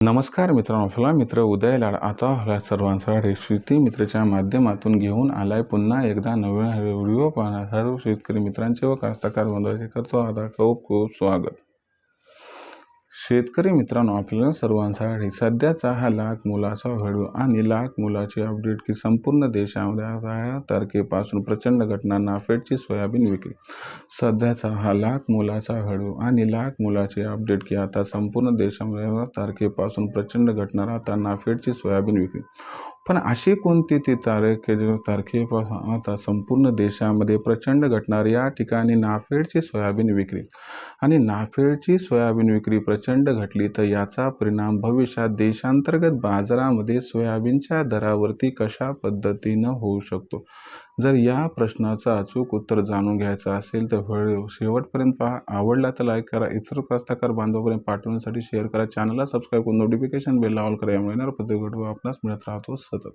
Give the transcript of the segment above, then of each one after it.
नमस्कार मित्रांनो फुला मित्र उदय लाड. आता आपल्या सर्वांसाठी शेती मित्रच्या माध्यमातून घेऊन आलाय पुन्हा एकदा नवीन व्हिडिओ पाहणार सर्व शेतकरी मित्रांचे व कास्तकार बंधाचे करतो आता खूप खूप स्वागत. शेतकरी मित्रांनो आपल्या सर्वांसाठी सध्याचा हा लाख मुलाचा व्हिडिओ आणि लाख मुलाची अपडेट की संपूर्ण देशामध्ये दहा तारखेपासून प्रचंड घटना नाफेडची सोयाबीन विक्री. सध्याचा हा लाख मुलाचा व्हिडिओ आणि लाख मुलाची अपडेट की आता संपूर्ण देशामध्ये तारखेपासून प्रचंड घटना आता नाफेडची सोयाबीन विक्री. पण अशी कोणती ती तारीख की तारखेपासून आता संपूर्ण देशामध्ये प्रचंड घटणार या ठिकाणी नाफेडची सोयाबीन विक्री. आणि नाफेडची सोयाबीन विक्री प्रचंड घटली तर याचा परिणाम भविष्यात देशांतर्गत बाजारामध्ये सोयाबीनच्या दरावरती कशा पद्धतीनं होऊ शकतो? जर या प्रश्नाचं अचूक उत्तर जाणून घ्यायचं असेल तर व्हिडिओ शेवटपर्यंत पहा. आवडला तर लाईक करा. इतर कास्तकार बांधवापर्यंत पाठवण्यासाठी शेअर करा. चॅनलला सबस्क्राईब करून नोटिफिकेशन बेल ऑल करा. यामुळे येणार प्रत्येक व्हिडिओ आपणास मिळत राहतो सतत.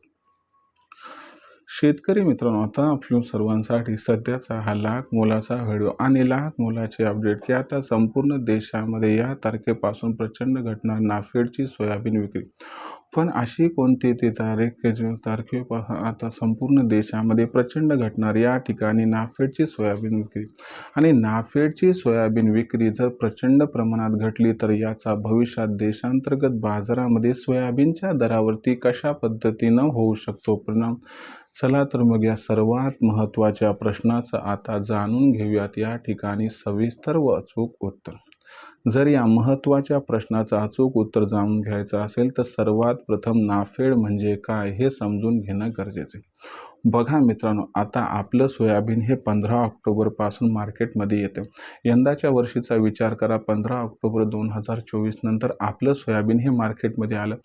शेतकरी मित्रांनो आता आपल्या सर्वांसाठी सध्याचा हा लाख मोलाचा व्हिडिओ आणि लाख मोलाचे अपडेट की आता संपूर्ण देशामध्ये या तारखेपासून प्रचंड घटना नाफेडची सोयाबीन विक्री. पण अशी कोणती ती तारीख की जो तारखेपासून आता संपूर्ण देशामध्ये प्रचंड घटणार या ठिकाणी नाफेडची सोयाबीन विक्री. आणि नाफेडची सोयाबीन विक्री जर प्रचंड प्रमाणात घटली तर याचा भविष्यात देशांतर्गत बाजारामध्ये सोयाबीनच्या दरावरती कशा पद्धतीनं होऊ शकतो परिणाम? चला तर मग या सर्वात महत्त्वाच्या प्रश्नाचं आता जाणून घेऊयात. या ठिकाणी सविस्तर व अचूक उत्तर. जर या महत्त्वाच्या प्रश्नाचं अचूक उत्तर जाणून घ्यायचं असेल तर सर्वात प्रथम नाफेड म्हणजे काय हे समजून घेणं गरजेचे बघा मित्रांनो आता आपलं सोयाबीन हे पंधरा ऑक्टोबरपासून मार्केटमध्ये येतं. यंदाच्या वर्षीचा विचार करा पंधरा ऑक्टोबर दोन हजार चोवीस नंतर आपलं सोयाबीन हे मार्केटमध्ये आलं.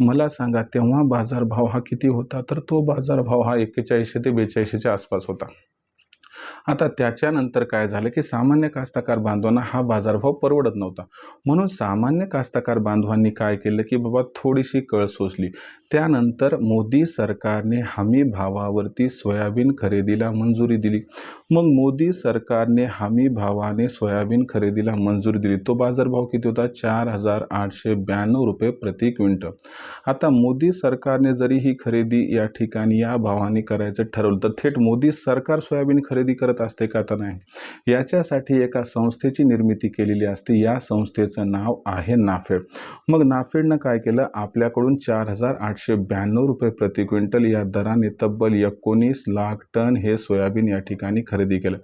मला सांगा तेव्हा बाजारभाव हा किती होता? तर तो बाजारभाव हा एक्केचाळीसशे ते बेचाळीसशेच्या आसपास होता. आता त्याच्यानंतर काय झालं की सामान्य कास्तकार बांधवांना हा बाजारभाव परवडत नव्हता. म्हणून सामान्य कास्तकार बांधवांनी काय केलं की बाबा थोडीशी कळ सोसली. त्यानंतर मोदी सरकारने हमी भावावरती सोयाबीन खरेदीला मंजुरी दिली. मग मोदी सरकारने हमी भावाने सोयाबीन खरेदीला मंजुरी दिली. तो बाजारभाव किती होता? चार हजार आठशे ब्याण्णव रुपये प्रति क्विंटल. आता मोदी सरकारने जरी ही खरेदी या ठिकाणी या भावाने करायचं ठरवलं तर थेट मोदी सरकार सोयाबीन खरेदी करत असते का तर नाही? याच्यासाठी एका संस्थेची निर्मिती केलेली असते. या संस्थेचं नाव आहे नाफेड. मग नाफेडनं काय केलं? आपल्याकडून चार हजार आठशे ब्याण्णव रुपये प्रति क्विंटल या दराने तब्बल एकोणीस लाख टन हे सोयाबीन या ठिकाणी खरेदी केलं.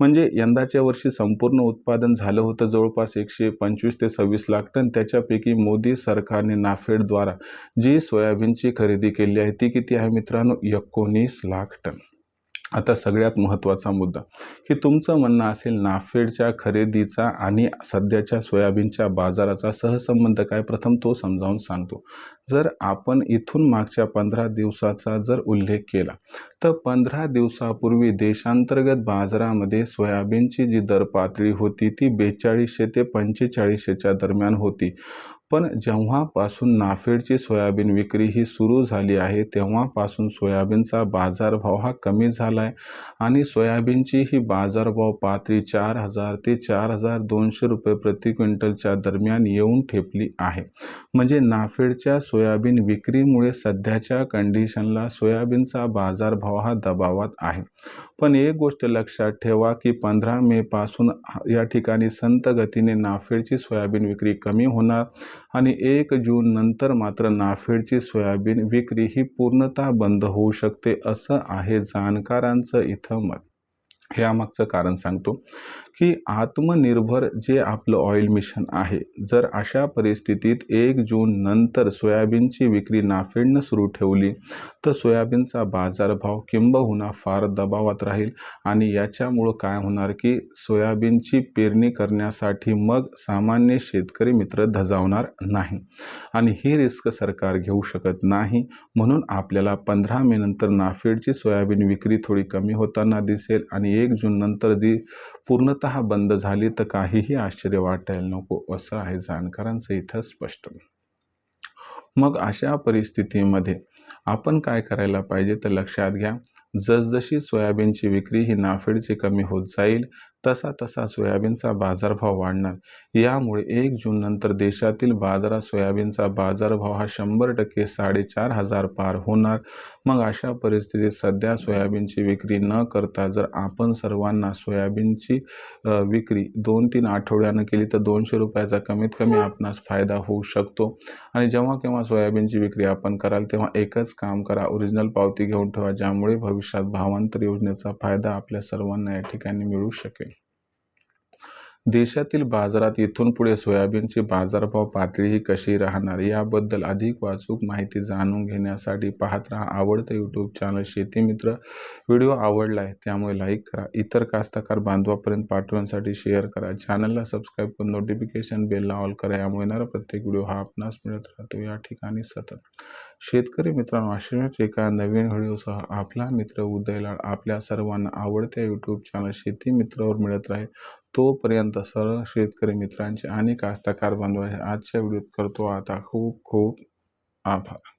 म्हणजे यंदाच्या वर्षी संपूर्ण उत्पादन झालं होतं जवळपास एकशे पंचवीस ते सव्वीस लाख टन. त्याच्यापैकी मोदी सरकारने नाफेडद्वारा जी सोयाबीनची खरेदी केली आहे ती किती आहे मित्रांनो? एकोणीस लाख टन. आता सगळ्यात महत्त्वाचा मुद्दा की तुमचं म्हणणं असेल नाफेडच्या खरेदीचा आणि सध्याच्या सोयाबीनच्या बाजाराचा सहसंबंध काय? प्रथम तो समजावून सांगतो. जर आपण इथून मागच्या पंधरा दिवसाचा जर उल्लेख केला तर पंधरा दिवसापूर्वी देशांतर्गत बाजारामध्ये सोयाबीनची जी दर पातळी होती ती बेचाळीसशे ते पंचेचाळीसशेच्या दरम्यान होती. पण जेव्हापासून नाफेडची सोयाबीन विक्री ही सुरू झाली आहे तेव्हापासून सोयाबीनचा बाजारभाव हा कमी झाला आहे आणि सोयाबीनची ही बाजारभाव पातळी चार हजार ते चार हजार दोनशे रुपये प्रति क्विंटलच्या दरम्यान येऊन ठेपली आहे. म्हणजे नाफेडच्या सोयाबीन विक्रीमुळे सध्याच्या कंडिशनला सोयाबीनचा बाजारभाव हा दबावात आहे. पण एक गोष्ट लक्षात ठेवा की पंधरा मेपासून या ठिकाणी संत गतीने नाफेडची सोयाबीन विक्री कमी होणार आणि एक जून नंतर मात्र नाफेडची सोयाबीन विक्री ही पूर्णतः बंद होऊ शकते असं आहे जाणकारांचं इथं मत. यामागचं कारण सांगतो. की आत्मनिर्भर जे आपलं ऑइल मिशन आहे. जर अशा परिस्थितीत एक जून नंतर सोयाबीनची विक्री नाफेडनं सुरू ठेवली तर सोयाबीनचा बाजारभाव किंबहुना फार दबावात राहील आणि याच्यामुळं काय होणार की सोयाबीनची पेरणी करण्यासाठी मग सामान्य शेतकरी मित्र धजावणार नाही आणि ही रिस्क सरकार घेऊ शकत नाही. म्हणून आपल्याला पंधरा मे नंतर नाफेडची सोयाबीन विक्री थोडी कमी होताना दिसेल आणि एक जून नंतर दी पूर्णत बंद झाली तर काहीही आश्चर्य वाटायला नको असं आहे जाणकारांचं इथं स्पष्ट. मग अशा परिस्थितीमध्ये आपण काय करायला पाहिजे तर लक्षात घ्या. जसजशी सोयाबीनची विक्री ही नाफेडची कमी होत जाईल तसा तसा सोयाबीनचा बाजारभाव वाढणार. यामुळे एक जून नंतर देशातील बाजारात सोयाबीनचा बाजारभाव हा शंभर टक्के साडेचार हजार पार होणार. मग अशा परिस्थितीत सध्या सोयाबीनची विक्री न करता जर आपण सर्वांना सोयाबीनची विक्री दोन तीन आठवड्यानं केली तर दोनशे रुपयाचा कमीत कमी आपणास फायदा होऊ शकतो. आणि जेव्हा केव्हा सोयाबीनची विक्री आपण कराल तेव्हा एकच काम करा ओरिजिनल पावती घेऊन ठेवा ज्यामुळे भविष्यात भावांतर योजनेचा फायदा आपल्या सर्वांना या ठिकाणी मिळू शकेल. देशातील बाजारात इथून पुढे सोयाबीनची बाजारभाव पातळी ही कशी राहणार याबद्दल अधिक वाचूक माहिती जाणून घेण्यासाठी पाहत राहा आवडतं यूट्यूब चॅनल शेतीमित्र व्हिडिओ आवडला आहे त्यामुळे लाईक करा. इतर कास्तकार बांधवापर्यंत पाठवण्यासाठी शेअर करा. चॅनलला सबस्क्राईब करून नोटिफिकेशन बेलला ऑल करा. यामुळे येणारा प्रत्येक व्हिडिओ हा आपणास मिळत राहतो. या ठिकाणी सतत शेतकरी मित्रांनो अशाच एका नवीन व्हिडिओसह आपला मित्र उदयलाड आपल्या सर्वांना आवडत्या यूट्यूब चॅनल शेती मित्रावर मिळत राहील. तोपर्यंत सर्व शेतकरी मित्रांचे आणि कास्तकार बांधव आजच्या व्हिडिओत करतो आता खूप खूप आभार.